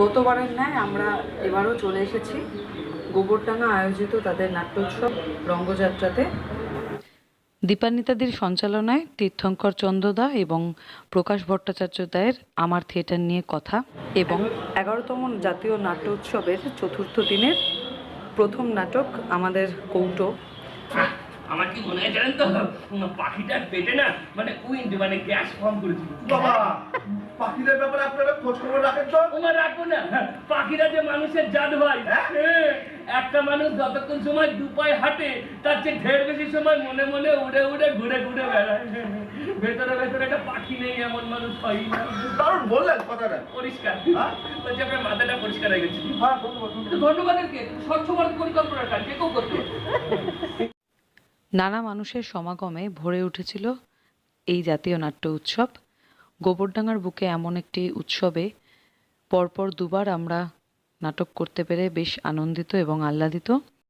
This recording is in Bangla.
গতবারের ন্যায় আমরা এবারও চলে এসেছি। গোবরডাঙ্গা আয়োজিত তাদের নাট্যোৎসব রঙ্গযাত্রাতে। দীপান্বিতাদির সঞ্চালনায় তীর্থঙ্কর চন্দ্রদা এবং প্রকাশ ভট্টাচার্য দায়ের আমার থিয়েটার নিয়ে কথা এবং এগারোতম জাতীয় নাট্য উৎসবের চতুর্থ দিনের প্রথম নাটক আমাদের কৌটো। আমার কি মনে হয় জানেন তো? পাখিটার পেটে না মানে উইন্ড মানে গ্যাস ফর্ম করেছিল। বাবা! পাখিদের ব্যাপারে আপনারা খোঁজ খবর রাখেন তো? তোমার রাখব না। পাখিরা যে মানুষের জাত ভাই হ্যাঁ? হ্যাঁ, একটা মানুষ যতক্ষণ সময় দু পায়ে হাঁটে তার চেয়ে ঢের বেশি সময় মনে মনে উড়ে উড়ে ঘুরে ঘুরে বেড়ায়। ভেতরে ভেতরে একটা পাখি নেই এমন মানুষ হয় না। দারুণ বললেন কথাটা। পরিষ্কার। হ্যাঁ? বলছি আপনার মাথাটা পরিষ্কার হয়ে গেছে। হ্যাঁ বলুন, বলুন। কিন্তু ধন্যবাদের কে স্বচ্ছ ভারত পরিকল্পনার কাজ যে কেউ করতে নানা মানুষের সমাগমে ভরে উঠেছিল এই জাতীয় নাট্য উৎসব। গোবরডাঙ্গার বুকে এমন একটি উৎসবে পরপর দুবার আমরা নাটক করতে পেরে বেশ আনন্দিত এবং আহ্লাদিত।